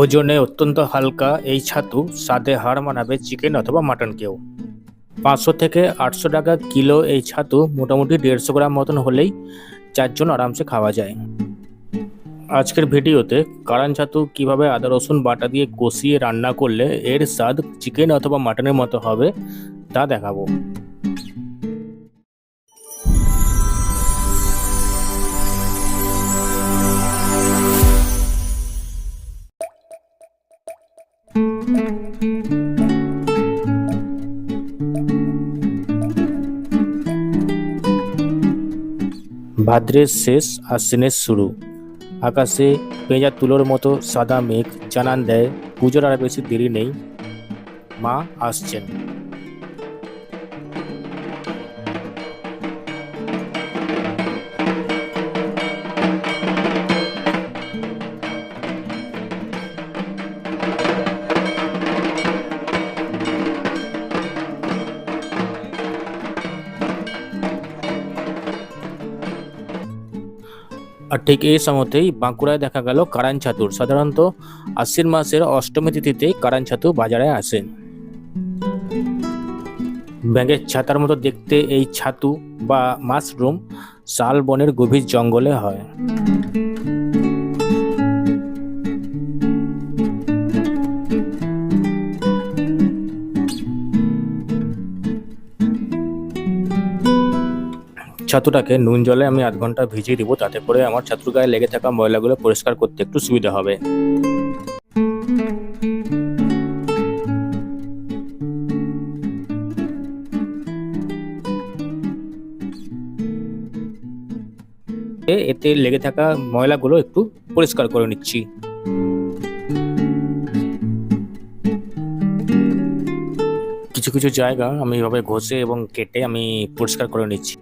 ওজনে অত্যন্ত হালকা এই ছাতু স্বাদে হার মানাবে চিকেন অথবা মাটনকেও। পাঁচশো থেকে আটশো টাকা কিলো এই ছাতু মোটামুটি দেড়শো গ্রাম মতন হলেই চারজন আরামসে খাওয়া যায়। আজকের ভিডিওতে কারান ছাতু কীভাবে আদা, রসুন বাটা দিয়ে কষিয়ে রান্না করলে এর স্বাদ চিকেন অথবা মাটনের মতো হবে তা দেখাবো। ভাদ্রের শেষ আশ্বিনের শুরু। আকাশে পেঁজা তুলোর মতো সাদা মেঘ জানান দেয়। পুজোর আর বেশি দেরি নেই। মা আসছেন। আর ঠিক এই সময়তেই বাঁকুড়ায় দেখা গেল কারান ছাতুর সাধারণত আশ্বিন মাসের অষ্টমী তিথিতেই কারান ছাতু বাজারে আসেন ব্যাঙের ছাতার মতো দেখতে এই ছাতু বা মাশরুম শাল বনের গভীর জঙ্গলে হয়। ছাতুটাকে নুন জলে আমি আধ ঘণ্টা ভিজিয়ে দিব, তাতে করে আমার ছাতুর গায়ে লেগে থাকা ময়লাগুলো পরিষ্কার করতে একটু সুবিধা হবে। এতে লেগে থাকা ময়লাগুলো একটু পরিষ্কার করে নিচ্ছি। কিছু কিছু জায়গা আমি এভাবে ঘষে এবং কেটে আমি পরিষ্কার করে নিচ্ছি।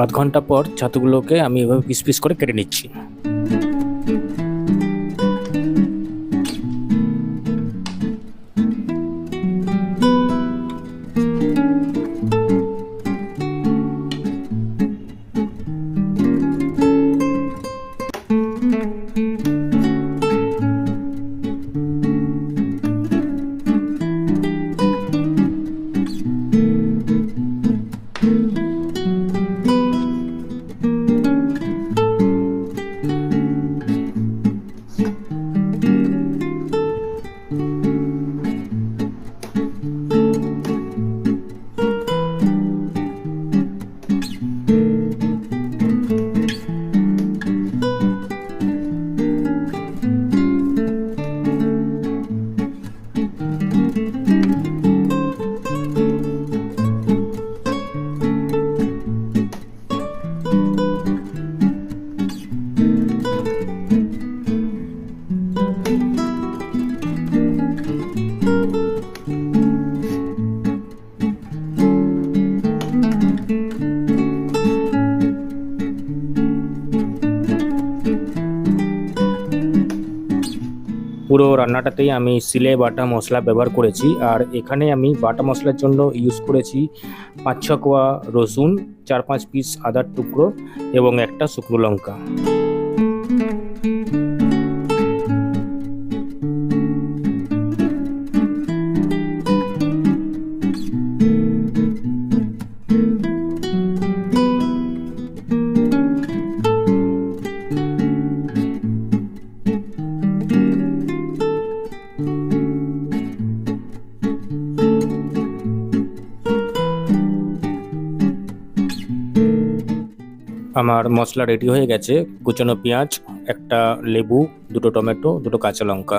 আধ ঘণ্টা পর ছাতুগুলোকে আমি এভাবে পিস পিস করে কেটে নিচ্ছি। পুরো রান্নাটাতেই আমি সিলে বাটা মশলা ব্যবহার করেছি। আর এখানে আমি বাটা মশলার জন্য ইউজ করেছি পাঁচ ছ কোয়া রসুন, চার পাঁচ পিস আদার টুকরো এবং একটা শুকনো লঙ্কা। আমার মশলা রেডি হয়ে গেছে। কুচনো পেঁয়াজ, একটা লেবু, দুটো টমেটো, দুটো কাঁচা লঙ্কা।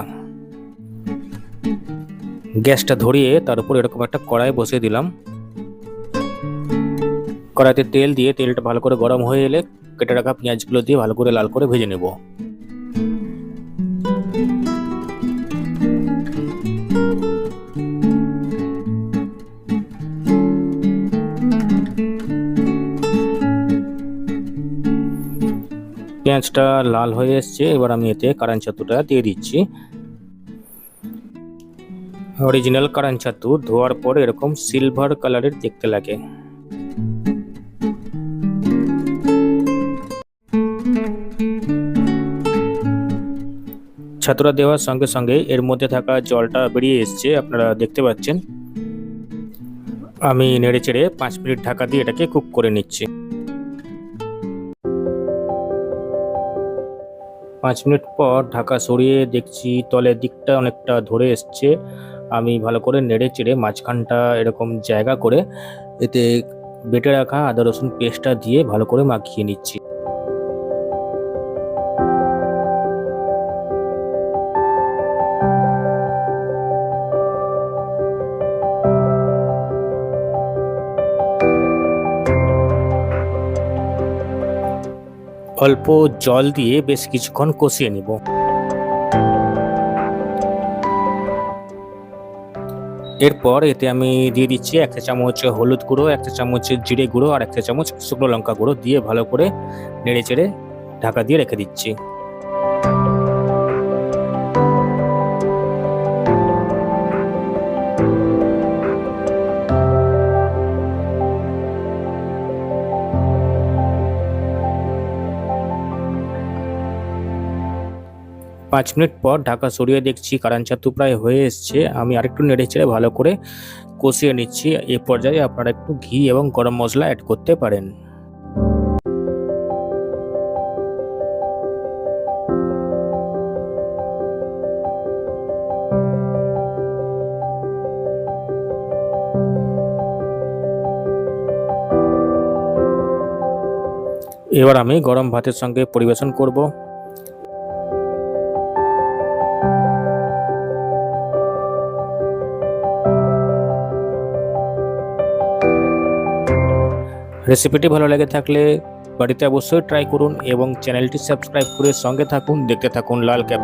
গ্যাসটা ধরিয়ে তার উপর এরকম একটা কড়াই বসিয়ে দিলাম। কড়াইতে তেল দিয়ে তেলটা ভালো করে গরম হয়ে এলে কেটে রাখা পেঁয়াজগুলো দিয়ে ভালো করে লাল করে ভেজে নেব। পেঁয়াজটা লাল হয়ে এসছে, এবার আমি এতে কারান ছাতুটা দিয়ে দিচ্ছি। অরিজিনাল কারান ছাতু ধোয়ার পর এরকম সিলভার কালারের দেখতে লাগে। ছাতুরা দেওয়ার সঙ্গে সঙ্গে এর মধ্যে থাকা জলটা বেরিয়ে এসছে, আপনারা দেখতে পাচ্ছেন। আমি নেড়ে চেড়ে পাঁচ মিনিট ঢাকা দিয়ে এটাকে কুক করে নিচ্ছি। পাঁচ মিনিট পর ঢাকা সরিয়ে দেখছি তলের দিকটা অনেকটা ধরে এসছে। আমি ভালো করে নেড়ে চেড়ে মাঝখানটা এরকম জায়গা করে এতে বেটে রাখা আদা রসুন পেস্টটা দিয়ে ভালো করে মাখিয়ে নিচ্ছি। অল্প জল দিয়ে বেশ কিছুক্ষণ কষিয়ে নিব। এরপর এতে আমি দিয়ে দিচ্ছি একটা চামচ হলুদ গুঁড়ো একটা চামচ জিরে গুঁড়ো আর একটা চামচ শুকনো লঙ্কা গুঁড়ো দিয়ে ভালো করে নেড়ে চেড়ে ঢাকা দিয়ে রেখে দিচ্ছি। পাঁচ মিনিট পর ঢাকা সরিয়ে দেখছি, কারণ ছাতু প্রায় হয়ে এসছে। আমি আরেকটু নেড়ে চেড়ে ভালো করে কষিয়ে নিচ্ছি। এ পর্যায়ে আপনারা একটু ঘি এবং গরম মশলা অ্যাড করতে পারেন। এবার আমি গরম ভাতের সঙ্গে পরিবেশন করব। রেসিপিটি ভালো লেগে থাকলে বাড়িতে অবশ্যই ট্রাই করুন এবং চ্যানেলটি সাবস্ক্রাইব করে সঙ্গে থাকুন, দেখতে থাকুন লাল ক্যাপ